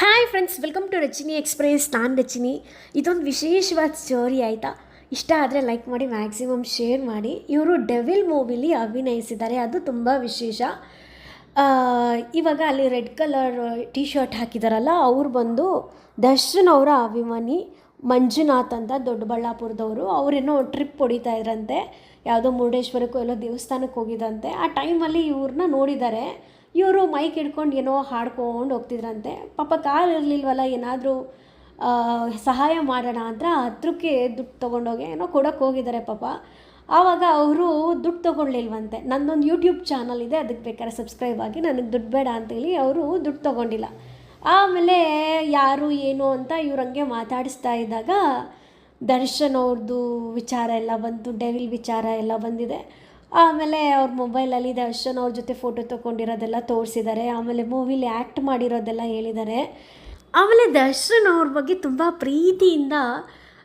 Hi friends welcome to Rachini express ನಾನು ರಚಿನಿ ಇದೊಂದು ವಿಶೇಷವಾದ ಸ್ಟೋರಿ ಆಯಿತಾ? ಇಷ್ಟ ಆದರೆ ಲೈಕ್ ಮಾಡಿ ಮ್ಯಾಕ್ಸಿಮಮ್ ಶೇರ್ ಮಾಡಿ. ಇವರು ಡೆವಿಲ್ ಮೂವಿಲಿ ಅಭಿನಯಿಸಿದ್ದಾರೆ, ಅದು ತುಂಬ ವಿಶೇಷ. ಇವಾಗ ಅಲ್ಲಿ ರೆಡ್ ಕಲರ್ ಟೀ ಶರ್ಟ್ ಹಾಕಿದಾರಲ್ಲ, ಅವ್ರು ಬಂದು ದರ್ಶನ್ ಅವರ ಅಭಿಮಾನಿ ಮಂಜುನಾಥ್ ಅಂತ ದೊಡ್ಡಬಳ್ಳಾಪುರದವರು, ಅವರೇನೋ ಟ್ರಿಪ್ ಹೊಡಿತಾ ಇದ್ರಂತೆ. ಯಾವುದೋ ಮುರುಡೇಶ್ವರಕ್ಕೂ ಎಲ್ಲೋ ದೇವಸ್ಥಾನಕ್ಕೆ ಹೋಗಿದಂತೆ ಆ ಟೈಮಲ್ಲಿ ಇವ್ರನ್ನ ನೋಡಿದ್ದಾರೆ ಇವರು ಮೈಕ್ ಹಿಡ್ಕೊಂಡು ಏನೋ ಹಾಡ್ಕೊಂಡು ಹೋಗ್ತಿದ್ರಂತೆ. ಪಾಪ ಕಾಲ್ ಇರಲಿಲ್ವಲ್ಲ, ಏನಾದರೂ ಸಹಾಯ ಮಾಡೋಣ ಅಂತ ಹತ್ರಕ್ಕೆ ದುಡ್ಡು ತೊಗೊಂಡೋಗಿ ಏನೋ ಕೊಡೋಕ್ಕೆ ಹೋಗಿದ್ದಾರೆ ಪಾಪ. ಆವಾಗ ಅವರು ದುಡ್ಡು ತೊಗೊಳ್ಳಿಲ್ವಂತೆ ನನ್ನೊಂದು ಯೂಟ್ಯೂಬ್ ಚಾನಲ್ ಇದೆ, ಅದಕ್ಕೆ ಬೇಕಾದ್ರೆ ಸಬ್ಸ್ಕ್ರೈಬ್ ಆಗಿ ನನಗೆ ದುಡ್ಡು ಬೇಡ ಅಂತೇಳಿ ಅವರು ದುಡ್ಡು ತೊಗೊಂಡಿಲ್ಲ. ಆಮೇಲೆ ಯಾರು, ಏನು ಅಂತ ಇವ್ರು ಹಂಗೆ ಮಾತಾಡಿಸ್ತಾ ಇದ್ದಾಗ ದರ್ಶನ್ ಅವ್ರದ್ದು ವಿಚಾರ ಎಲ್ಲ ಬಂತು ಡೆವಿಲ್ ವಿಚಾರ ಎಲ್ಲ ಬಂದಿದೆ. ಆಮೇಲೆ ಅವ್ರ ಮೊಬೈಲಲ್ಲಿ ದರ್ಶನ್ ಅವ್ರ ಜೊತೆ ಫೋಟೋ ತೊಗೊಂಡಿರೋದೆಲ್ಲ ತೋರಿಸಿದ್ದಾರೆ ಆಮೇಲೆ ಮೂವಿಲಿ ಆ್ಯಕ್ಟ್ ಮಾಡಿರೋದೆಲ್ಲ ಹೇಳಿದ್ದಾರೆ ಆಮೇಲೆ ದರ್ಶನ್ ಅವ್ರ ಬಗ್ಗೆ ತುಂಬ ಪ್ರೀತಿಯಿಂದ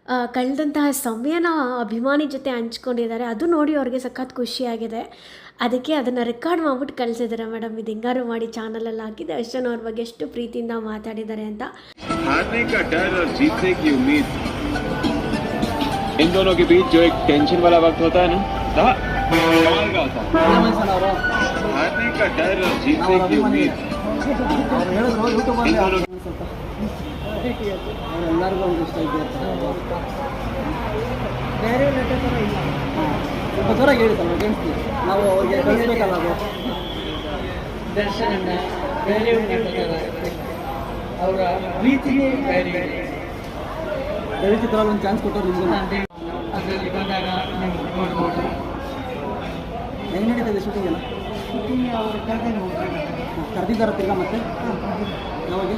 ಆ, ಕಳೆದಂತಹ ಸಮಯನ ಅಭಿಮಾನಿ ಜೊತೆ ಹಂಚ್ಕೊಂಡಿದ್ದಾರೆ ಅದು ನೋಡಿ ಅವ್ರಿಗೆ ಸಖತ್ ಖುಷಿಯಾಗಿದೆ ಅದಕ್ಕೆ ಅದನ್ನು ರೆಕಾರ್ಡ್ ಮಾಡ್ಬಿಟ್ಟು ಕಳಿಸಿದ್ದಾರೆ ಮೇಡಮ್ ಇದು ಹೆಂಗಾರು ಮಾಡಿ ಚಾನಲಲ್ಲಿ ಹಾಕಿ ದರ್ಶನ್ ಅವ್ರ ಬಗ್ಗೆ ಎಷ್ಟು ಪ್ರೀತಿಯಿಂದ ಮಾತಾಡಿದ್ದಾರೆ ಅಂತ हारने का डर और जीतने की उम्मीद इन दोनों के बीच जो एक टेंशन वाला वक्त होता है ना हाँ, कमाल का होता है हारने का डर और जीतने की उम्मीद ಅವ್ರು ಹೇಳಿದ್ರು ಯೂಟ್ಯೂಬಲ್ಲಿ इन दोनों ಸ್ವಲ್ಪ ಅವ್ರೆಲ್ಲರಿಗೂ ಒಂದು ಇಷ್ಟ ಇದೆ ಬೇರೆ ನಟ ಥರ ಇಲ್ಲ ಸ್ವಲ್ಪ ಜೋರಾಗಿ ಹೇಳಿ ಸ್ವಲ್ಪ ಕೇಳಿಸ್ತೀವಿ ನಾವು ಅವ್ರಿಗೆ ಕಳಿಸ್ಬೇಕಲ್ಲ ಅದು ದರ್ಶನ ಬೇರೆ ಅವರ ಪ್ರೀತಿಗೆ ಬೇರೆ ಬೇರೆ ಚಿತ್ರದಲ್ಲಿ ಒಂದು ಚಾನ್ಸ್ ಕೊಟ್ಟರು ನಿಮಗೂ ಅದರಲ್ಲಿ ಬಂದಾಗ ನೀವು ನೋಡ್ಬೋದು ಹೆಂಗೆ ನಡೀತದೆ ಶೂಟಿಂಗ್ ಎಲ್ಲ? ಶೂಟಿಂಗ್ ಅವರು ಕರೆದೇ ಕರೆದಿದ್ದಾರೆ ತಿರ್ಗಾ ಮತ್ತೆ? ಯಾವಾಗ?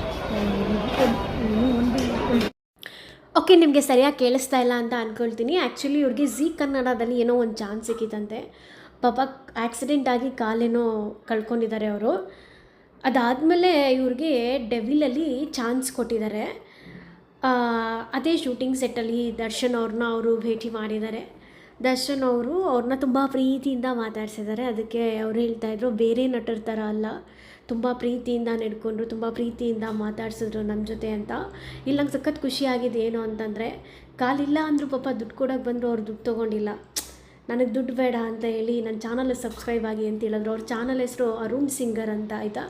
ಓಕೆ ನಿಮಗೆ ಸರಿಯಾಗಿ ಕೇಳಿಸ್ತಾ ಇಲ್ಲ ಅಂತ ಅಂದ್ಕೊಳ್ತೀನಿ ಆ್ಯಕ್ಚುಲಿ ಇವ್ರಿಗೆ ಝೀ ಕನ್ನಡದಲ್ಲಿ ಏನೋ ಒಂದು ಚಾನ್ಸ್ ಸಿಕ್ಕಿತ್ತಂತೆ ಪಾಪ ಆಕ್ಸಿಡೆಂಟ್ ಆಗಿ ಕಾಲೇನೋ ಕಳ್ಕೊಂಡಿದ್ದಾರೆ ಅವರು. ಅದಾದಮೇಲೆ ಇವ್ರಿಗೆ ಡೆವಿಲಲ್ಲಿ ಚಾನ್ಸ್ ಕೊಟ್ಟಿದ್ದಾರೆ. ಆ, ಅದೇ ಶೂಟಿಂಗ್ ಸೆಟ್ಟಲ್ಲಿ ದರ್ಶನ್ ಅವ್ರನ್ನ ಅವರು ಭೇಟಿ ಮಾಡಿದ್ದಾರೆ. ದರ್ಶನ್ ಅವರು ಅವ್ರನ್ನ ತುಂಬ ಪ್ರೀತಿಯಿಂದ ಮಾತಾಡ್ಸಿದ್ದಾರೆ. ಅದಕ್ಕೆ ಅವ್ರು ಹೇಳ್ತಾಯಿದ್ರು ಬೇರೆ ನಟರ ಥರ ಅಲ್ಲ, ತುಂಬ ಪ್ರೀತಿಯಿಂದ ನಡ್ಕೊಂಡ್ರು, ತುಂಬ ಪ್ರೀತಿಯಿಂದ ಮಾತಾಡ್ಸಿದ್ರು ನಮ್ಮ ಜೊತೆ ಅಂತ. ಇಲ್ಲಿ ನಂಗೆ ಸಖತ್ ಖುಷಿಯಾಗಿದೆ ಏನು ಅಂತಂದರೆ ಕಾಲಿಲ್ಲ ಅಂದರೂ ಪಾಪ ದುಡ್ಡು ಕೊಡೋಕೆ ಬಂದರು ಅವ್ರು ದುಡ್ಡು ತೊಗೊಂಡಿಲ್ಲ. ನನಗೆ ದುಡ್ಡು ಬೇಡ ಅಂತ ಹೇಳಿ ನನ್ನ ಚಾನಲ್ ಸಬ್ಸ್ಕ್ರೈಬ್ ಆಗಿ ಅಂತ ಹೇಳಿದ್ರು. ಅವ್ರ ಚಾನಲ್ ಹೆಸರು ಅರುಣ್ ಸಿಂಗರ್ ಅಂತ, ಆಯಿತಾ?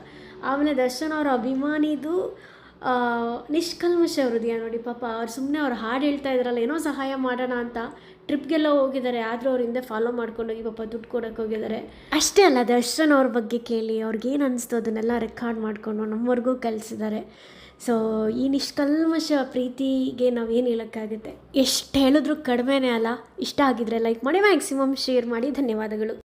ಆಮೇಲೆ ದರ್ಶನ್ ಅವರ ಅಭಿಮಾನಿದು ನಿಷ್ಕಲ್ಮಶ ಹೃದಯ ನೋಡಿ ಪಾಪ, ಅವ್ರು ಸುಮ್ಮನೆ ಅವ್ರು ಹಾಡು ಹೇಳ್ತಾ ಇದ್ರಲ್ಲ, ಏನೋ ಸಹಾಯ ಮಾಡೋಣ ಅಂತ ಟ್ರಿಪ್ಗೆಲ್ಲ ಹೋಗಿದ್ದಾರೆ. ಆದರೂ ಅವ್ರ ಹಿಂದೆ ಫಾಲೋ ಮಾಡ್ಕೊಂಡೋಗಿ ಪಾಪ ದುಡ್ಡು ಕೊಡೋಕೆ ಹೋಗಿದ್ದಾರೆ. ಅಷ್ಟೇ ಅಲ್ಲ, ದರ್ಶನ್ ಅವ್ರ ಬಗ್ಗೆ ಕೇಳಿ, ಅವ್ರಿಗೆ ಏನು ಅನಿಸ್ತು ಅದನ್ನೆಲ್ಲ ರೆಕಾರ್ಡ್ ಮಾಡಿಕೊಂಡು ನಮ್ಮವರೆಗೂ ಕಲಿಸಿದ್ದಾರೆ. ಸೊ ಈ ನಿಷ್ಕಲ್ಮಶ ಪ್ರೀತಿಗೆ ನಾವೇನು ಹೇಳೋಕ್ಕಾಗುತ್ತೆ? ಎಷ್ಟು ಹೇಳಿದ್ರು ಕಡಿಮೆನೇ ಅಲ್ಲ. ಇಷ್ಟ ಆಗಿದ್ರೆ ಲೈಕ್ ಮಾಡಿ ಮ್ಯಾಕ್ಸಿಮಮ್ ಶೇರ್ ಮಾಡಿ. ಧನ್ಯವಾದಗಳು.